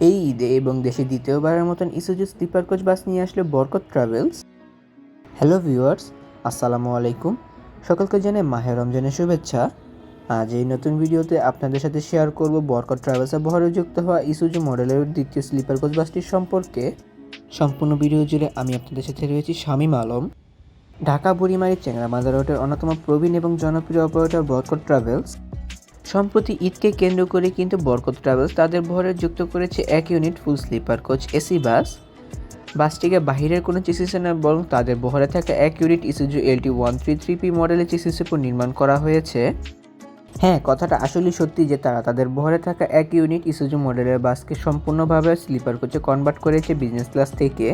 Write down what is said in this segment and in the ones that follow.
এই ঈদে এবং দেশে দ্বিতীয়বারের মতন ইসুজু স্লিপার কোচ বাস নিয়ে আসলো বরকত ট্রাভেলস। হ্যালো ভিউয়ার্স, আসসালামু আলাইকুম। সকলকে জানাই মাহে রমজানের শুভেচ্ছা। আজ এই নতুন ভিডিওতে আপনাদের সাথে শেয়ার করব বরকত ট্রাভেলসের বহরে যুক্ত হওয়া ইসুজু মডেলের দ্বিতীয় স্লিপার কোচ বাসটির সম্পর্কে। সম্পূর্ণ ভিডিও জুড়ে আমি আপনাদের সাথে রয়েছি শামীম আলম। ঢাকা বুড়িমারি চেংরা মাজার রোডের অন্যতম প্রবীণ এবং জনপ্রিয় অপারেটর বরকট ট্রাভেলস। সম্প্রতি ঈদকে কেন্দ্র করে কিন্তু বরকত ট্রাভেলস তাদের ভরে যুক্ত করেছে এক unit full sleeper coach AC bus. বাসটিকে বাহিরের কোনো চেসিসে না, বরং তাদের বহরে থাকা এক unit Isuzu LT one three three P মডেলের চেসিসের নির্মাণ করা হয়েছে। হ্যাঁ কথাটা আসলে সত্যি যে তারা তাদের বহরে থাকা এক ইউনিট ইসুজু মডেলের বাসকে সম্পূর্ণভাবে স্লিপার কোচে কনভার্ট করেছে বিজনেস ক্লাস থেকে।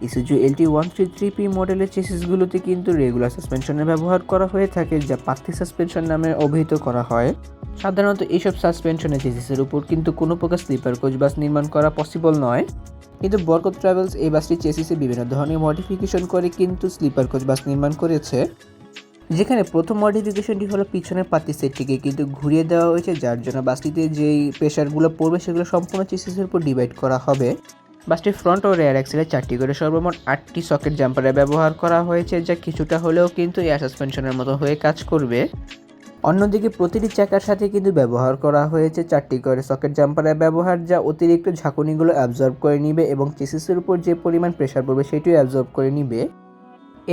Isuzu LT one three three P মডেলের চেসিসগুলোতে কিন্তু রেগুলার সাসপেনশনের ব্যবহার করা হয়ে থাকে, যা পাত্তি সাসপেনশন নামে অভিহিত করা হয়। সাধারণত এইসব সাসপেনশনের চেসিসের উপর কিন্তু কোনো প্রকার স্লিপার কোচ বাস নির্মাণ করা পসিবল নয়। কিন্তু বরকত ট্রাভেলস এই বাসটি চেসিসে বিভিন্ন ধরনের মডিফিকেশন করে কিন্তু স্লিপার কোচ বাস নির্মাণ করেছে। যেখানে প্রথম মডিফিকেশনটি হলো পিছনের পাতি সেটটিকে কিন্তু ঘুরিয়ে দেওয়া হয়েছে, যার জন্য বাসটিতে যেই প্রেশারগুলো পড়বে, সেগুলো সম্পূর্ণ চেসিসের উপর ডিভাইড করা হবে। বাসটির ফ্রন্ট ও রেয়ার অ্যাক্সেলে চারটি করে সর্বমোট আটটি সকেট জাম্পারে ব্যবহার করা হয়েছে, যা কিছুটা হলেও কিন্তু এয়ার সাসপেনশনের মতো হয়ে কাজ করবে। অন্যদিকে প্রতিটি চাকার সাথে কিন্তু ব্যবহার করা হয়েছে চারটি করে সকেট জাম্পারের ব্যবহার, যা অতিরিক্ত ঝাঁকুনিগুলো অ্যাবজর্ব করে নিবে এবং চেসিসের উপর যে পরিমাণ প্রেশার পড়বে সেটিও অ্যাবজর্ব করে নিবে।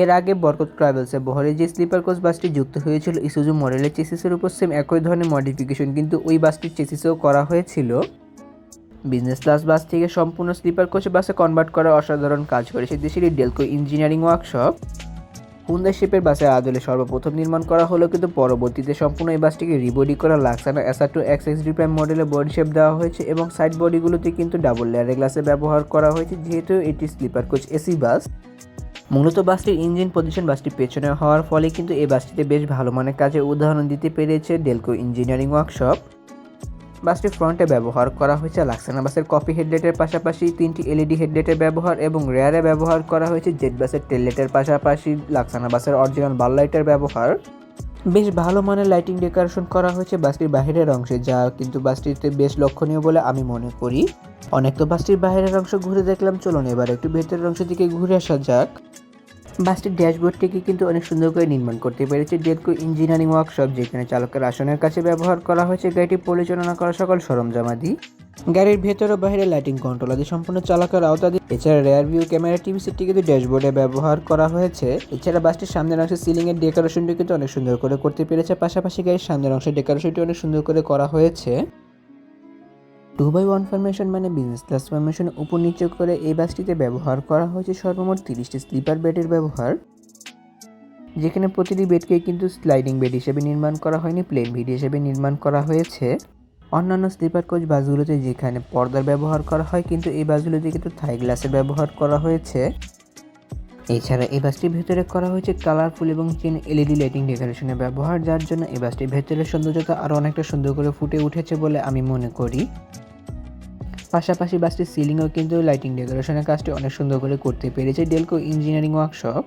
এর আগে বরকত ট্রাভেলসের বহরে যে স্লিপার কোচ বাসটি যুক্ত হয়েছিল ইসুজু মডেলের চেসিসের উপর সেম একই ধরনের মডিফিকেশন কিন্তু ওই বাসটির চেসিসেও করা হয়েছিল। বিজনেস ক্লাস বাস থেকে সম্পূর্ণ স্লিপার কোচ বাসে কনভার্ট করার অসাধারণ কাজ করেছে দেশের ডেলকো ইঞ্জিনিয়ারিং ওয়ার্কশপ হুন্দা শেপের বাসের আদলে সর্বপ্রথম নির্মাণ করা হলো কিন্তু পরবর্তীতে সম্পূর্ণ এই বাসটিকে রিবডি করা Laksana SR two X X prime মডেলের বডি শেপ দেওয়া হয়েছে এবং সাইড বডিগুলোতে কিন্তু ডাবল লেয়ারের গ্লাসে ব্যবহার করা হয়েছে, যেহেতু এটি স্লিপার কোচ এসি বাস মূলত বাসটির ইঞ্জিন পজিশন বাসটির পেছনে হওয়ার ফলে কিন্তু এই বাসটিতে বেশ ভালো মানের কাজের উদাহরণ দিতে পেরেছে ডেলকো ইঞ্জিনিয়ারিং ওয়ার্কশপ বাসটির ফ্রন্টে ব্যবহার করা হয়েছে। লাক্সানা বাসের কপি হেডলাইটের পাশাপাশি তিনটি এলইডি হেডলাইটের ব্যবহার এবং রেয়ারে ব্যবহার করা হয়েছে জেট বাসের টেললাইটের পাশাপাশি। লাক্সানা বাসের অরিজিনাল বাল লাইটের ব্যবহার। বেশ ভালো মানের লাইটিং ডেকোরেশন করা হয়েছে বাসটির বাহিরের অংশে, যা কিন্তু বাসটিতে বেশ লক্ষণীয় বলে আমি মনে করি। অনেক তো বাসটির বাইরের অংশ ঘুরে দেখলাম। চলুন এবার একটু ভেতরের অংশ দিকে ঘুরে আসা যাক। বাসটির ড্যাশবোর্ডটিকে কিন্তু অনেক সুন্দর করে নির্মাণ করতে পেরেছে। ডেলকো ইঞ্জিনিয়ারিং ওয়ার্কশপ, যেখানে চালকের আসনের কাছে ব্যবহার করা হয়েছে গাড়িটি পরিচালনা করা সকল সরঞ্জামাদি গাড়ির ভেতর ও বাইরে লাইটিং কন্ট্রোল আদি সম্পূর্ণ চালকের আওতাধীন। এছাড়া রেয়ার ভিউ ক্যামেরা টিভি সেটটি কিন্তু ড্যাশবোর্ডে ব্যবহার করা হয়েছে। এছাড়া বাসটির সামনের অংশে সিলিং এর ডেকোরেশনটি কিন্তু অনেক সুন্দর করে করতে পেরেছে। পাশাপাশি গাড়ির সামনের অংশের ডেকোরেশনটি অনেক সুন্দর করে করা হয়েছে। টু বাই ওয়ান ফরমেশন মানে বিজনেস ক্লাস ফরমেশন উপর নিচে করে এই বাসটিতে ব্যবহার করা হয়েছে সর্বমোট তিরিশটি স্লিপার বেডের ব্যবহার, যেখানে প্রতিটি বেডকে কিন্তু স্লাইডিং বেড হিসেবে নির্মাণ করা হয়নি প্লেন বেড হিসেবে নির্মাণ করা হয়েছে। অন্যান্য স্লিপার কোচ বাসগুলোতে যেখানে পর্দার ব্যবহার করা হয়, কিন্তু এই বাসগুলোতে কিন্তু থাই গ্লাসের ব্যবহার করা হয়েছে। এছাড়া এই বাসটির ভেতরে করা হয়েছে কালারফুল এবং চেন এলইডি লাইটিং ডেকোরেশনের ব্যবহার, যার জন্য এই বাসটির ভেতরের সৌন্দর্যতা আরও অনেকটা সুন্দর করে ফুটে উঠেছে বলে আমি মনে করি। পাশাপাশি বাসটির সিলিংও কিন্তু লাইটিং ডেকোরেশনের কাজটি অনেক সুন্দর করে করতে পেরেছে ডেলকো ইঞ্জিনিয়ারিং ওয়ার্কশপ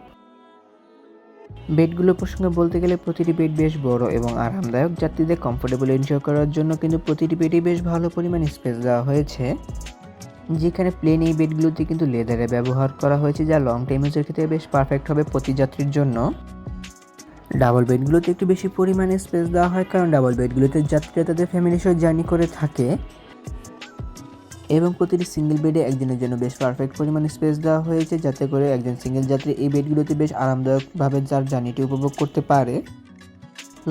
বেডগুলো প্রসঙ্গে বলতে গেলে প্রতিটি বেড বেশ বড় এবং আরামদায়ক। যাত্রীদের কমফোর্টেবল এনজয় করার জন্য কিন্তু প্রতিটি বেডে বেশ ভালো পরিমাণ স্পেস দেওয়া হয়েছে। যেখানে প্লেন এই বেডগুলোতে কিন্তু লেদারে ব্যবহার করা হয়েছে, যা লং টাইম ইউজের ক্ষেত্রে বেশ পারফেক্ট হবে প্রতি যাত্রীর জন্য। ডাবল বেডগুলোতে একটু বেশি পরিমাণে স্পেস দেওয়া হয়, কারণ ডাবল বেডগুলোতে যাত্রীরা তাদের ফ্যামিলির সহ জার্নি করে থাকে। এবং প্রতিটি সিঙ্গেল বেডে একজনের জন্য বেশ পারফেক্ট পরিমাণ স্পেস দেওয়া হয়েছে, যাতে করে একজন সিঙ্গেল যাত্রী এই বেডগুলোতে বেশ আরামদায়কভাবে যার জার্নিটি উপভোগ করতে পারে।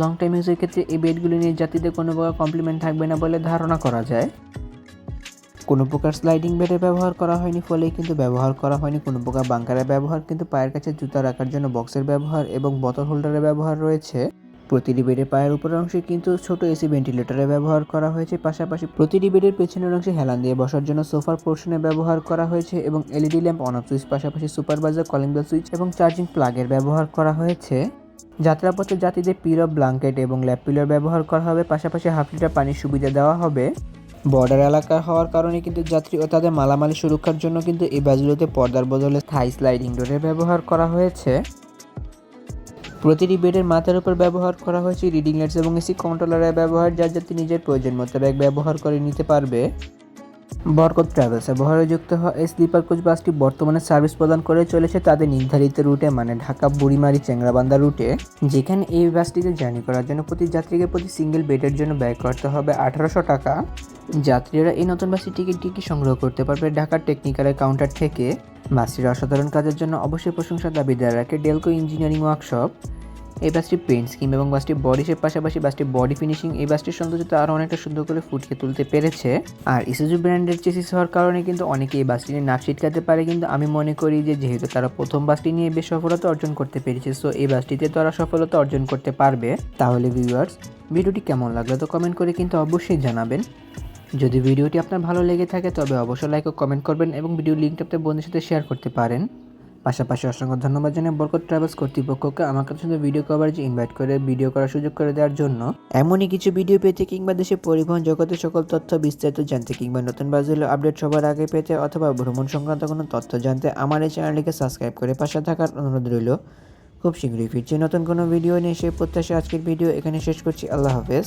লং টাইম ইউজের ক্ষেত্রে এই বেডগুলি নিয়ে যাত্রীদের কোনো প্রকার কমপ্লিমেন্ট থাকবে না বলে ধারণা করা যায়। কোনো প্রকার স্লাইডিং বেডের ব্যবহার করা হয়নি ফলে কিন্তু ব্যবহার করা হয়নি, কোনো প্রকার বাঙ্কারের ব্যবহার, কিন্তু পায়ের কাছে জুতা রাখার জন্য বক্সের ব্যবহার এবং বোতল হোল্ডারের ব্যবহার রয়েছে। প্রতিটি বেডের পায়ের উপরের অংশে কিন্তু ছোট এসি ভেন্টিলেটরের ব্যবহার করা হয়েছে। পাশাপাশি প্রতিটি বেডের পেছনের অংশে হেলান দিয়ে বসার জন্য সোফার পোর্শনে ব্যবহার করা হয়েছে এবং LED lamp on off switch, পাশাপাশি সুপারভাইজার, কলিং বেল সুইচ এবং চার্জিং প্লাগের ব্যবহার করা হয়েছে। যাত্রাপথে যাত্রীদের পিরপ ব্ল্যাঙ্কেট এবং ল্যাপ পিলার ব্যবহার করা হবে, পাশাপাশি হাফ লিটার পানির সুবিধা দেওয়া হবে। বর্ডার এলাকা হওয়ার কারণে কিন্তু যাত্রী ও তাদের মালামালি সুরক্ষার জন্য কিন্তু এই বাসগুলোতে পর্দার বদলে থাই স্লাইডিং ডোরের ব্যবহার করা হয়েছে। প্রতিটি বেডের মাথার উপর ব্যবহার করা হয়েছে রিডিং লাইটস এবং এসি কন্ট্রোলারের ব্যবহার, যার যাতে নিজের প্রয়োজন মোতাবেক ব্যবহার করে নিতে পারবে। বরকত ট্রাভেলসে বহরে যুক্ত হওয়া এই স্লিপার কোচ বাসটি বর্তমানে সার্ভিস প্রদান করে চলেছে তাদের নির্ধারিত রুটে মানে ঢাকা, বুড়িমারি চেংরাবান্ধা রুটে। যেখানে এই বাসটিতে জার্নি করার জন্য প্রতি যাত্রীকে প্রতি সিঙ্গেল বেডের জন্য ব্যয় করতে হবে আঠারোশো টাকা। যাত্রীরা এই নতুন বাসের টিকিটটি কি সংগ্রহ করতে পারবে ঢাকার টেকনিক্যালের কাউন্টার থেকে। বাসটির অসাধারণ কাজের জন্য অবশ্যই প্রশংসা দাবিদার রাখে ডেলকো ইঞ্জিনিয়ারিং ওয়ার্কশপ এই বাসটি পেন্ট স্কিম এবং বাসটির বডি শেপ পাশাপাশি বাসটি বডি ফিনিশিং এই বাসটির সৌন্দর্যতা আরও অনেকটা সুন্দর করে ফুটিয়ে তুলতে পেরেছে। আর ইসুজু ব্র্যান্ডের চেসিস হওয়ার কারণে কিন্তু অনেকে এই বাসটি নিয়ে নাক ছিটকাতে পারে, কিন্তু আমি মনে করি যে যেহেতু তারা প্রথম বাসটি নিয়ে বেশ সফলতা অর্জন করতে পেরেছে সো এই বাসটিতে তারা সফলতা অর্জন করতে পারবে। তাহলে ভিউয়ার্স ভিডিওটি কেমন লাগল তো কমেন্ট করে কিন্তু অবশ্যই জানাবেন। যদি ভিডিওটি আপনার ভালো লেগে থাকে তবে অবশ্যই লাইক ও কমেন্ট করবেন এবং ভিডিও লিঙ্কটা আপনার বন্ধুদের সাথে শেয়ার করতে পারেন। পাশাপাশি অসংখ্য ধন্যবাদ জানাই বরকত ট্রাভেলস কর্তৃপক্ষকে আমার কাছে ভিডিও কভারেজ ইনভাইট করে ভিডিও করার সুযোগ করে দেওয়ার জন্য। এমনই কিছু ভিডিও পেতে কিংবা দেশের পরিবহন জগতের সকল তথ্য বিস্তারিত জানতে কিংবা নতুন বাজুলে আপডেট সবার আগে পেতে অথবা ভ্রমণ সংক্রান্ত কোনো তথ্য জানতে আমার এই চ্যানেলটিকে সাবস্ক্রাইব করে পাশে থাকার অনুরোধ রইল। খুব শীঘ্রই ফিরছি নতুন কোনো ভিডিও নিয়ে, সেই প্রত্যাশা আজকের ভিডিও এখানে শেষ করছি। আল্লাহ হাফেজ।